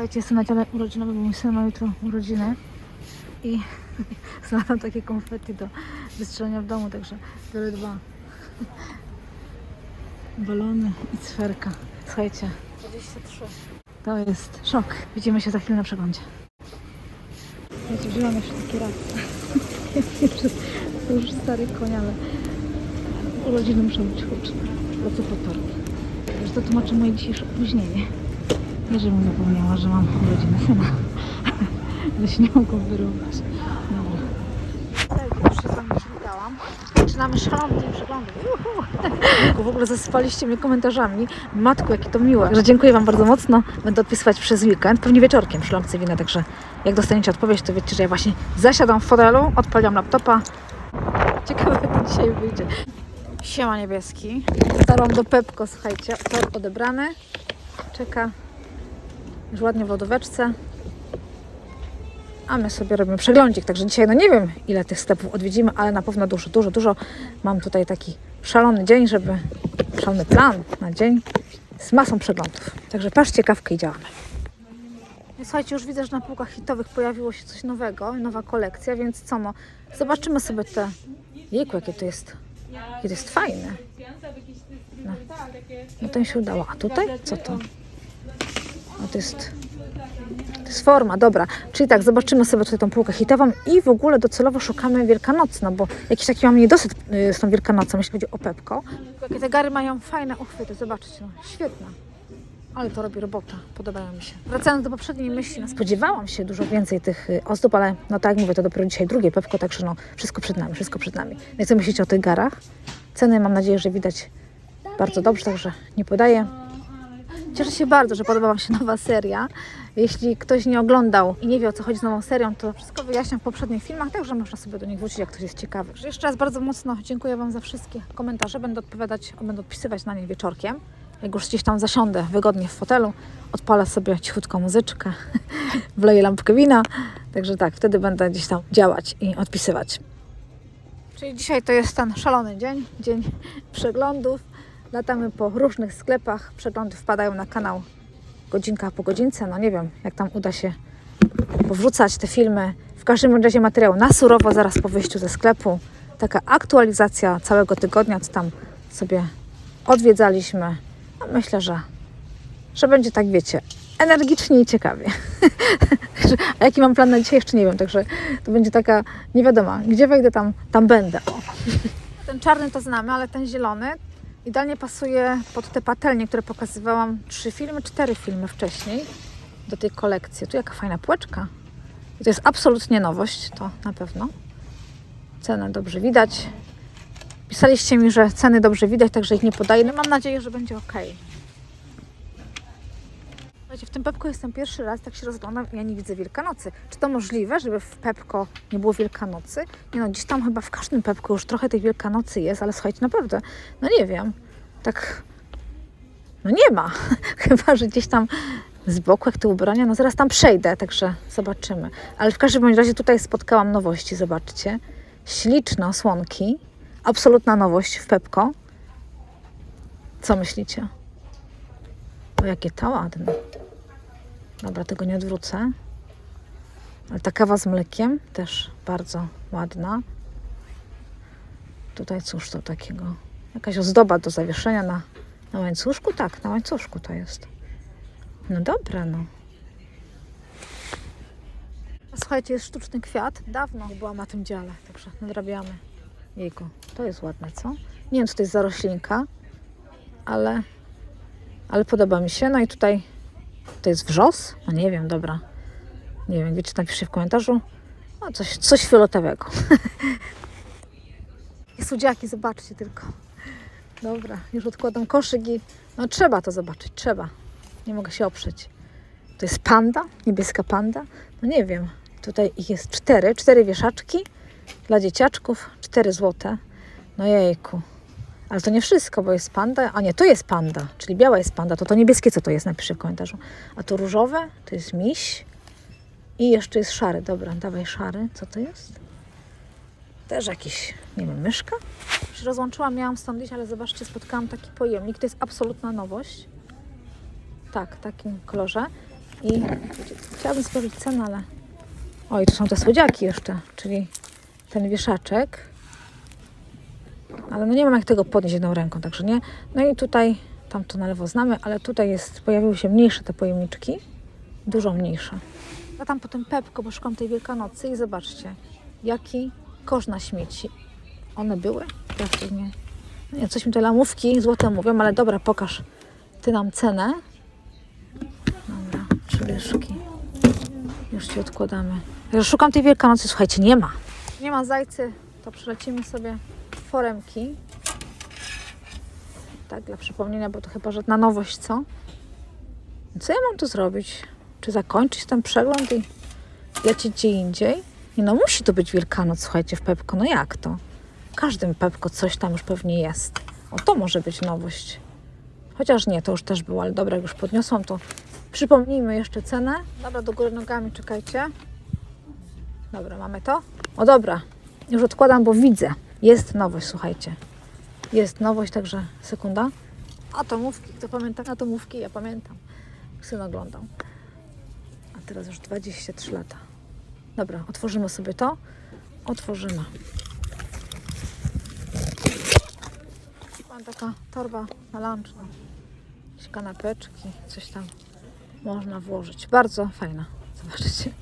Słuchajcie, jestem na ciele urodzinowe, bo mój syn ma jutro urodziny i znalazłam takie konfetti do wystrzelenia w domu, także biorę dwa. Balony i cferka. Słuchajcie, 23. To jest szok. Widzimy się za chwilę na przeglądzie. Słuchajcie, wzięłam jeszcze taki raz. to już stary koń, ale urodziny muszą być huczne. Co po torby? Także to tłumaczy moje dzisiejsze opóźnienie. Nie, żebym zapomniała, że mam urodziny syna. Mogłam wyrównać. Dobra. Tak, już się z Wami przywitałam. Zaczynamy szalony dzień przeglądów. Uhu. W ogóle zasypaliście mnie komentarzami. Matku, jakie to miłe. Także dziękuję Wam bardzo mocno. Będę odpisywać przez weekend, pewnie wieczorkiem lampce wina, także jak dostaniecie odpowiedź, to wiecie, że ja właśnie zasiadam w fotelu, odpaliłam laptopa. Ciekawe, jak to dzisiaj wyjdzie. Siema niebieski. Dotarłam do Pepko, słuchajcie. Odebrany. Czeka już ładnie w lodóweczce. A my sobie robimy przeglądzik, także dzisiaj no nie wiem ile tych sklepów odwiedzimy, ale na pewno dużo, dużo, dużo. Mam tutaj taki szalony dzień, żeby, szalony plan na dzień z masą przeglądów. Także patrzcie kawkę i działamy. No, Słuchajcie, już widzę, że na półkach hitowych pojawiło się coś nowego, nowa kolekcja, więc co no, zobaczymy sobie te... Jejku, jakie to jest, jakie to jest fajne. No, no to mi się udało. A tutaj? Co to? No to jest... Jest forma, dobra. Czyli tak, zobaczymy sobie tutaj tą półkę hitową i w ogóle docelowo szukamy Wielkanocną, bo jakiś taki mam niedosyt y, z tą Wielkanocą, jeśli chodzi o Pepko. Jakie te gary mają fajne uchwyty, zobaczcie, no. Ale to robi robota, podobają mi się. Wracając do poprzedniej myśli, no, spodziewałam się dużo więcej tych y, ozdób, ale no tak jak mówię, to dopiero dzisiaj drugie Pepko, także no wszystko przed nami, wszystko przed nami. No i co myślicie o tych garach? Ceny mam nadzieję, że widać bardzo dobrze, także nie podaję. Cieszę się bardzo, że podoba Wam się nowa seria. Jeśli ktoś nie oglądał i nie wie o co chodzi z nową serią, to wszystko wyjaśniam w poprzednich filmach, także można sobie do nich wrócić, jak ktoś jest ciekawy. Jeszcze raz bardzo mocno dziękuję Wam za wszystkie komentarze. Będę odpowiadać, będę odpisywać na nie wieczorkiem. Jak już gdzieś tam zasiądę wygodnie w fotelu, odpalę sobie cichutką muzyczkę, wleję lampkę wina. Także tak, wtedy będę gdzieś tam działać i odpisywać. Czyli dzisiaj to jest ten szalony dzień, dzień przeglądów. Latamy po różnych sklepach, przeglądy wpadają na kanał godzinka po godzince. No nie wiem, jak tam uda się powrzucać te filmy. W każdym razie materiał na surowo, zaraz po wyjściu ze sklepu. Taka aktualizacja całego tygodnia, co tam sobie odwiedzaliśmy. No myślę, że, że będzie tak, wiecie, energicznie i ciekawie. A jaki mam plan na dzisiaj, jeszcze nie wiem, także to będzie taka, nie wiadomo, gdzie wejdę, tam, tam będę. Ten czarny to znamy, ale ten zielony idealnie pasuje pod te patelnie, które pokazywałam trzy filmy, cztery filmy wcześniej do tej kolekcji. Tu jaka fajna płeczka. I to jest absolutnie nowość, to na pewno. Cenę dobrze widać. Pisaliście mi, że ceny dobrze widać, także ich nie podaję. No mam nadzieję, że będzie ok. Słuchajcie, w tym Pepko jestem pierwszy raz, tak się rozglądam i ja nie widzę Wielkanocy. Czy to możliwe, żeby w Pepko nie było Wielkanocy? Nie no, gdzieś tam chyba w każdym Pepko już trochę tej Wielkanocy jest, ale słuchajcie, naprawdę, no nie wiem, tak, no nie ma. chyba, że gdzieś tam z boku, jak te ubrania, no zaraz tam przejdę, także zobaczymy. Ale w każdym razie tutaj spotkałam nowości, zobaczcie. Śliczne osłonki, absolutna nowość w Pepko. Co myślicie? O, jakie to ładne. Dobra, tego nie odwrócę. Ale ta kawa z mlekiem też bardzo ładna. Tutaj cóż to takiego? Jakaś ozdoba do zawieszenia na, na łańcuszku? Tak, na łańcuszku to jest. No dobra, no. Słuchajcie, jest sztuczny kwiat. Dawno byłam na tym dziale, także nadrabiamy. Jejku, to jest ładne, co? Nie wiem, co to jest za roślinka, ale, ale podoba mi się. No i tutaj to jest wrzos? No nie wiem, dobra. Nie wiem, wiecie, napiszcie w komentarzu. No coś, coś fioletowego. I słodziaki, zobaczcie tylko. Dobra, już odkładam koszyk i no trzeba to zobaczyć, trzeba. Nie mogę się oprzeć. To jest panda, niebieska panda. No nie wiem, tutaj ich jest cztery, cztery wieszaczki dla dzieciaczków, cztery złote. No jejku. Ale to nie wszystko, bo jest panda. A nie, to jest panda, czyli biała jest panda. To to niebieskie co to jest? Napiszę w komentarzu. A to różowe to jest miś. I jeszcze jest szary. Dobra, dawaj szary. Co to jest? Też jakiś, nie wiem, myszka? Się rozłączyłam, miałam stąd iść, ale zobaczcie, spotkałam taki pojemnik. To jest absolutna nowość. Tak, w takim kolorze. I chciałabym sprawdzić cenę, ale... O, i to są te słodziaki jeszcze, czyli ten wieszaczek. Ale no nie mam jak tego podnieść jedną ręką, także nie. No i tutaj, tam to na lewo znamy, ale tutaj jest, pojawiły się mniejsze te pojemniczki. Dużo mniejsze. Ja tam potem Pepko, bo szukam tej Wielkanocy i zobaczcie, jaki kosz na śmieci. One były? To nie. No nie, coś mi te lamówki złote mówią, ale dobra, pokaż ty nam cenę. Dobra, trzy dyszki. Już ci odkładamy. Ja szukam tej Wielkanocy, słuchajcie, nie ma. Nie ma zajcy, to przelecimy sobie foremki. Tak, dla przypomnienia, bo to chyba żadna nowość, co? Co ja mam tu zrobić? Czy zakończyć ten przegląd i lecieć gdzie indziej? Nie no, musi to być Wielkanoc, słuchajcie, w Pepko. No jak to? W każdym Pepko coś tam już pewnie jest. O, to może być nowość. Chociaż nie, to już też było, ale dobra, jak już podniosłam, to przypomnijmy jeszcze cenę. Dobra, do góry nogami, czekajcie. Dobra, mamy to? O dobra, już odkładam, bo widzę. Jest nowość, słuchajcie. Jest nowość, także sekunda. Atomówki, kto pamięta atomówki? Ja pamiętam. Syn oglądał. A teraz już 23 lata. Dobra, otworzymy sobie to. Otworzymy. Mam taka torba na lunch. No. Jakieś kanapeczki, coś tam można włożyć. Bardzo fajna. Zobaczcie.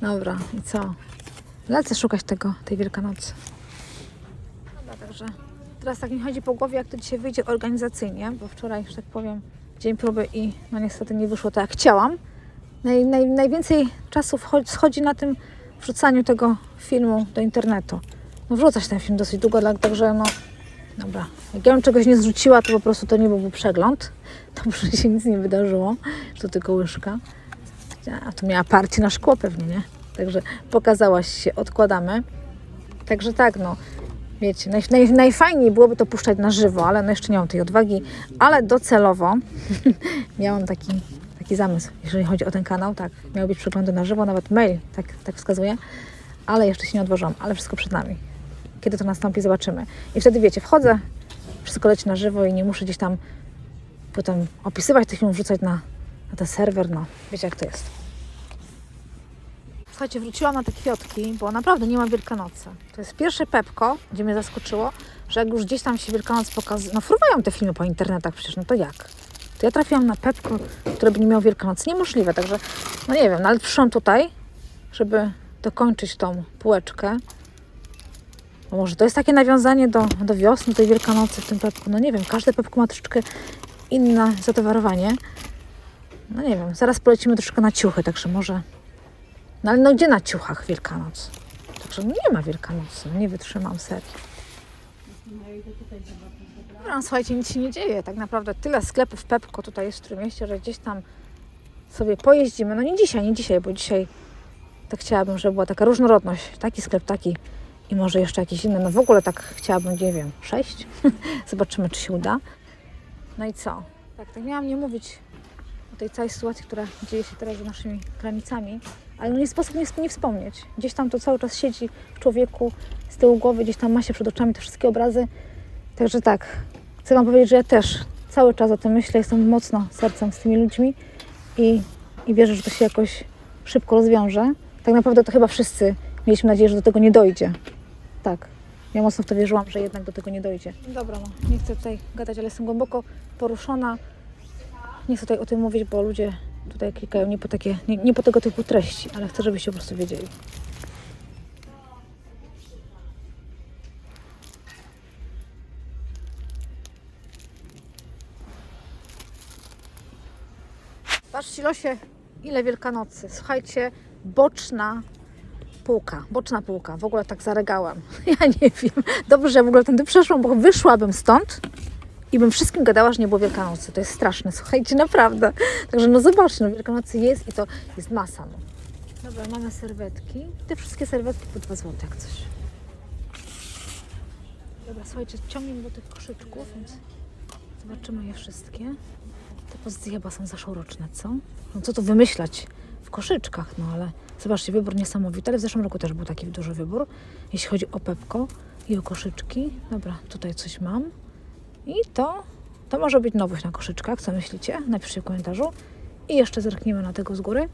Dobra, i co? Lecę szukać tego, tej Wielkanocy. Także teraz tak mi chodzi po głowie, jak to dzisiaj wyjdzie organizacyjnie, bo wczoraj, że tak powiem, dzień próby i no niestety nie wyszło tak, jak chciałam. Naj, naj, najwięcej czasu schodzi na tym wrzucaniu tego filmu do internetu. No wrzucać ten film dosyć długo, tak- także no dobra. Jak ja bym czegoś nie zrzuciła, to po prostu to nie byłby przegląd. Dobrze się nic nie wydarzyło, to tylko łyżka. A tu miała parcie na szkło pewnie, nie? Także pokazałaś się, odkładamy. Także tak, no, wiecie, naj, naj, najfajniej byłoby to puszczać na żywo, ale no jeszcze nie mam tej odwagi, ale docelowo miałam taki, taki zamysł, jeżeli chodzi o ten kanał, tak, miały być przeglądy na żywo, nawet mail tak, tak wskazuje, ale jeszcze się nie odważyłam, ale wszystko przed nami. Kiedy to nastąpi, zobaczymy. I wtedy wiecie, wchodzę, wszystko leci na żywo i nie muszę gdzieś tam potem opisywać tych filmów, wrzucać na, na ten serwer, no, wiecie jak to jest. Słuchajcie, wróciłam na te kwiatki, bo naprawdę nie ma Wielkanocy. To jest pierwsze Pepko, gdzie mnie zaskoczyło, że jak już gdzieś tam się Wielkanoc pokazuje, no fruwają te filmy po internetach przecież, no to jak? To ja trafiłam na Pepko, które by nie miało Wielkanocy. Niemożliwe, także no nie wiem, no ale przyszłam tutaj, żeby dokończyć tą półeczkę. Bo może to jest takie nawiązanie do, do wiosny, tej Wielkanocy w tym Pepku. No nie wiem, każde Pepko ma troszeczkę inne zatowarowanie. No nie wiem, zaraz polecimy troszkę na ciuchy, także może no ale no gdzie na ciuchach Wielkanoc? Także nie ma Wielkanocy, no nie wytrzymam serii. No, słuchajcie, nic się nie dzieje. Tak naprawdę tyle sklepów Pepko tutaj jest w Trójmieście, że gdzieś tam sobie pojeździmy. No nie dzisiaj, nie dzisiaj, bo dzisiaj tak chciałabym, żeby była taka różnorodność. Taki sklep, taki i może jeszcze jakiś inny. No w ogóle tak chciałabym, nie wiem, sześć. Zobaczymy, czy się uda. No i co? Tak, tak miałam nie mówić o tej całej sytuacji, która dzieje się teraz za naszymi granicami, ale no nie sposób nie, nie wspomnieć. Gdzieś tam to cały czas siedzi w człowieku, z tyłu głowy, gdzieś tam ma się przed oczami te wszystkie obrazy. Także tak, chcę Wam powiedzieć, że ja też cały czas o tym myślę, jestem mocno sercem z tymi ludźmi i, i wierzę, że to się jakoś szybko rozwiąże. Tak naprawdę to chyba wszyscy mieliśmy nadzieję, że do tego nie dojdzie. Tak, ja mocno w to wierzyłam, że jednak do tego nie dojdzie. Dobra, no, nie chcę tutaj gadać, ale jestem głęboko poruszona. Nie chcę tutaj o tym mówić, bo ludzie tutaj klikają nie po, takie, nie, nie po tego typu treści, ale chcę, żebyście po prostu wiedzieli. Patrzcie, losie, ile Wielkanocy. Słuchajcie, boczna półka, boczna półka. W ogóle tak zaregałam. Ja nie wiem. Dobrze, że w ogóle tędy przeszłam, bo wyszłabym stąd i bym wszystkim gadała, że nie było Wielkanocy. To jest straszne, słuchajcie, naprawdę. Także no zobaczcie, no Wielkanocy jest i to jest masa. No. Dobra, mamy serwetki. Te wszystkie serwetki po 2 zł, jak coś. Dobra, słuchajcie, ciągniemy do tych koszyczków, więc zobaczymy je wszystkie. Te pozycje chyba są zeszłoroczne, co? No co tu wymyślać w koszyczkach, no ale zobaczcie, wybór niesamowity, ale w zeszłym roku też był taki duży wybór, jeśli chodzi o pepko i o koszyczki. Dobra, tutaj coś mam. I to, to może być nowość na koszyczkach, co myślicie? Napiszcie w komentarzu. I jeszcze zerkniemy na tego z góry.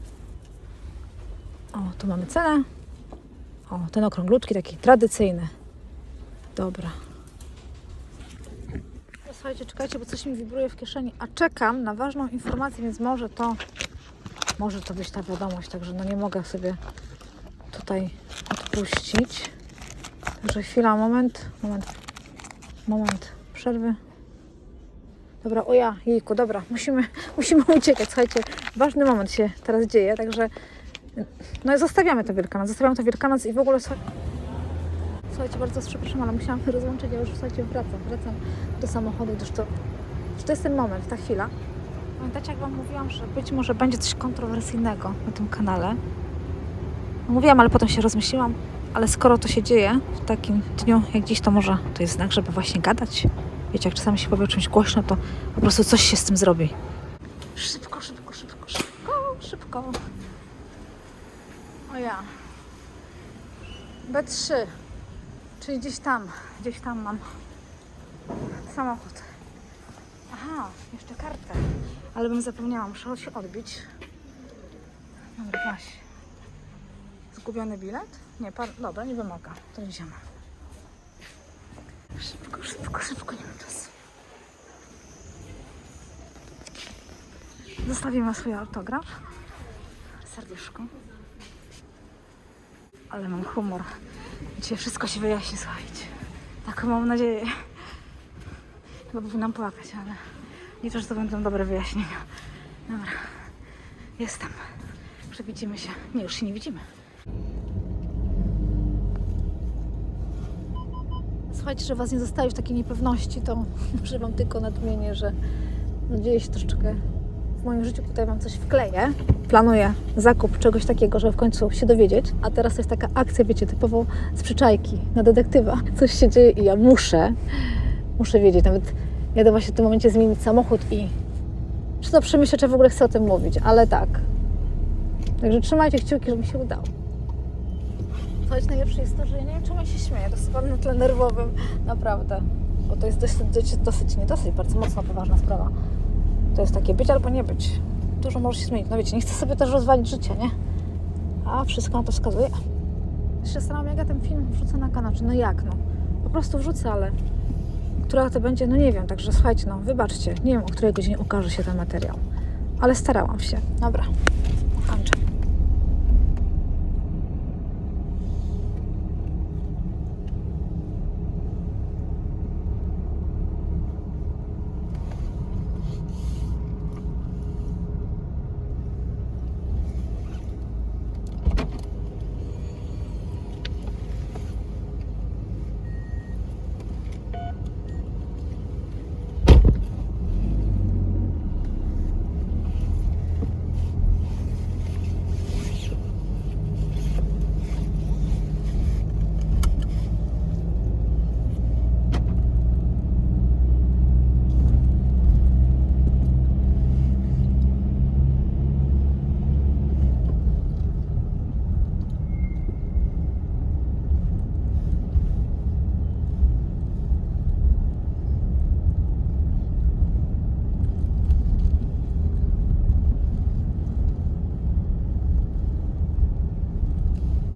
O, tu mamy cenę. O, ten okrąglutki, taki tradycyjny. Dobra. Słuchajcie, czekajcie, bo coś mi wibruje w kieszeni, a czekam na ważną informację, więc może to może to być ta wiadomość, także no nie mogę sobie tutaj odpuścić. Także chwila, moment, moment, moment przerwy. Dobra, o ja, jejku, dobra, musimy, musimy uciekać, słuchajcie, ważny moment się teraz dzieje, także no i zostawiamy to Wielkanoc, zostawiamy to Wielkanoc i w ogóle słuchaj- słuchajcie, bardzo przepraszam, ale musiałam rozłączyć, ja już słuchajcie, wracam, wracam do samochodu, gdyż to, to jest ten moment, ta chwila. Pamiętacie, jak Wam mówiłam, że być może będzie coś kontrowersyjnego na tym kanale? No, mówiłam, ale potem się rozmyśliłam, ale skoro to się dzieje w takim dniu jak dziś, to może to jest znak, żeby właśnie gadać. Wiecie, jak czasami się powie o czymś głośno, to po prostu coś się z tym zrobi. Szybko, szybko, szybko, szybko, szybko. O ja. B3. Czyli gdzieś tam, gdzieś tam mam samochód. Aha, jeszcze kartę. Ale bym zapomniała, muszę się odbić. Dobra, właśnie. Zgubiony bilet? Nie, pan... dobra, nie wymaga. To idziemy. Szybko, szybko, szybko, nie mam czasu. Zostawimy swój autograf. Serduszko. Ale mam humor. Dzisiaj wszystko się wyjaśni, słuchajcie. Taką mam nadzieję. Chyba powinnam płakać, ale liczę, że to będą dobre wyjaśnienia. Dobra, jestem. Przewidzimy się. Nie, już się nie widzimy. Słuchajcie, że Was nie zostaje w takiej niepewności, to muszę Wam tylko nadmienię, że dzieje się troszeczkę w moim życiu. Tutaj Wam coś wkleję. Planuję zakup czegoś takiego, żeby w końcu się dowiedzieć. A teraz to jest taka akcja, wiecie, typowo z przyczajki na detektywa. Coś się dzieje i ja muszę, muszę wiedzieć. Nawet jadę właśnie w tym momencie zmienić samochód i czy to przemyślę, czy w ogóle chcę o tym mówić, ale tak. Także trzymajcie kciuki, żeby mi się udało. Słuchajcie, najlepsze jest to, że ja nie wiem, czemu ja się śmieję. To jest na tle nerwowym, naprawdę. Bo to jest dosyć, dosyć, dosyć, nie dosyć, bardzo mocno poważna sprawa. To jest takie być albo nie być. Dużo może się zmienić. No wiecie, nie chcę sobie też rozwalić życia, nie? A wszystko na to wskazuje. Się zastanawiam, jak ja ten film wrzucę na kanał. Czy no jak, no? Po prostu wrzucę, ale która to będzie, no nie wiem. Także słuchajcie, no wybaczcie. Nie wiem, o której godzinie ukaże się ten materiał. Ale starałam się. Dobra.